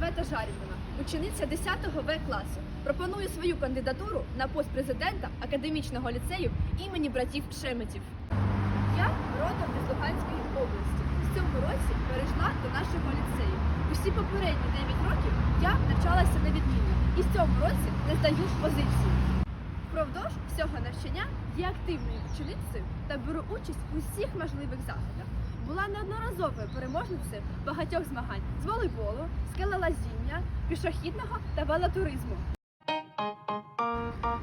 Жарівна, учениця 10 В класу. Пропоную свою кандидатуру на пост президента академічного ліцею імені братів Шеметів. Я родом із Луганської області. В цьому році перейшла до нашого ліцею. Усі попередні 9 років я навчалася на відмінно і в цьому році не здаю позиції. Впродовж всього навчання є активною ученицею та беру участь у всіх можливих заходах. Була неодноразовою переможницею багатьох змагань з волейболу, скелелазіння, пішохідного та велотуризму.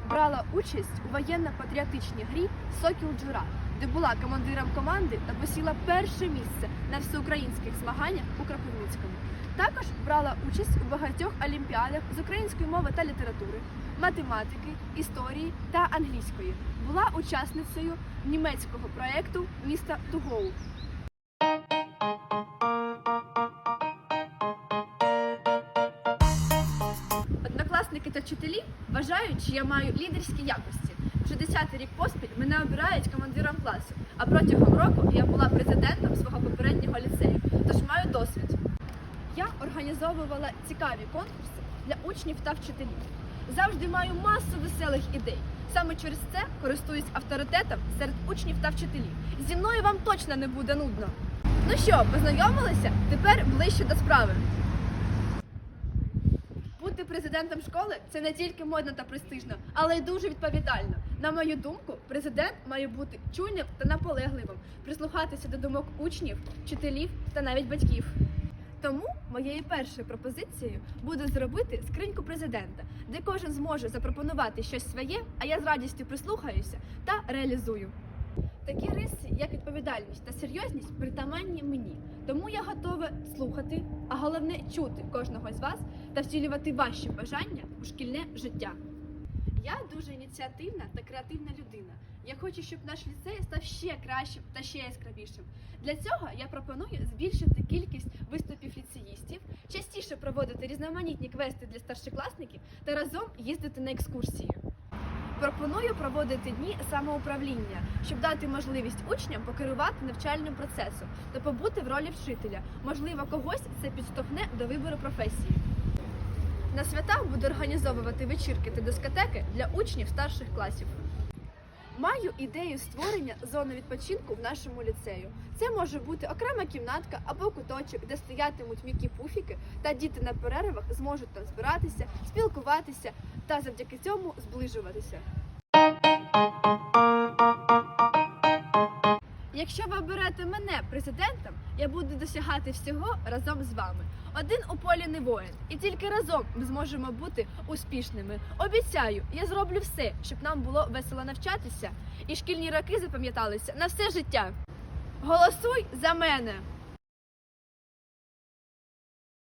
Брала участь у воєнно-патріотичній грі Сокіл Джура, де була командиром команди та посіла перше місце на всеукраїнських змаганнях у Кропивницькому. Також брала участь у багатьох олімпіадах з української мови та літератури, математики, історії та англійської. Була учасницею німецького проєкту Міста Тугоу. Однокласники та вчителі вважають, що я маю лідерські якості. Вже 10-й рік поспіль мене обирають командиром класу, а протягом року я була президентом свого попереднього ліцею, тож маю досвід. Я організовувала цікаві конкурси для учнів та вчителів. Завжди маю масу веселих ідей. Саме через це користуюсь авторитетом серед учнів та вчителів. Зі мною вам точно не буде нудно. Ну що, познайомилися? Тепер ближче до справи. Президентом школи це не тільки модно та престижно, але й дуже відповідально. На мою думку, президент має бути чуйним та наполегливим, прислухатися до думок учнів, вчителів та навіть батьків. Тому моєю першою пропозицією буде зробити скриньку президента, де кожен зможе запропонувати щось своє, а я з радістю прислухаюся та реалізую. Такі риси, як відповідальність та серйозність, притаманні мені. Тому я готова слухати, а головне чути кожного з вас та втілювати ваші бажання у шкільне життя. Я дуже ініціативна та креативна людина. Я хочу, щоб наш ліцей став ще кращим та ще яскравішим. Для цього я пропоную збільшити кількість виступів ліцеїстів, частіше проводити різноманітні квести для старшокласників та разом їздити на екскурсії. Пропоную проводити дні самоуправління, щоб дати можливість учням покерувати навчальним процесом та побути в ролі вчителя. Можливо, когось це підштовхне до вибору професії. На свята буду організовувати вечірки та дискотеки для учнів старших класів. Маю ідею створення зони відпочинку в нашому ліцею. Це може бути окрема кімнатка або куточок, де стоятимуть м'які пуфіки, та діти на перервах зможуть там збиратися, спілкуватися та завдяки цьому зближуватися. Якщо ви оберете мене президентом, я буду досягати всього разом з вами. Один у полі не воїн, і тільки разом ми зможемо бути успішними. Обіцяю, я зроблю все, щоб нам було весело навчатися, і шкільні роки запам'яталися на все життя. Голосуй за мене!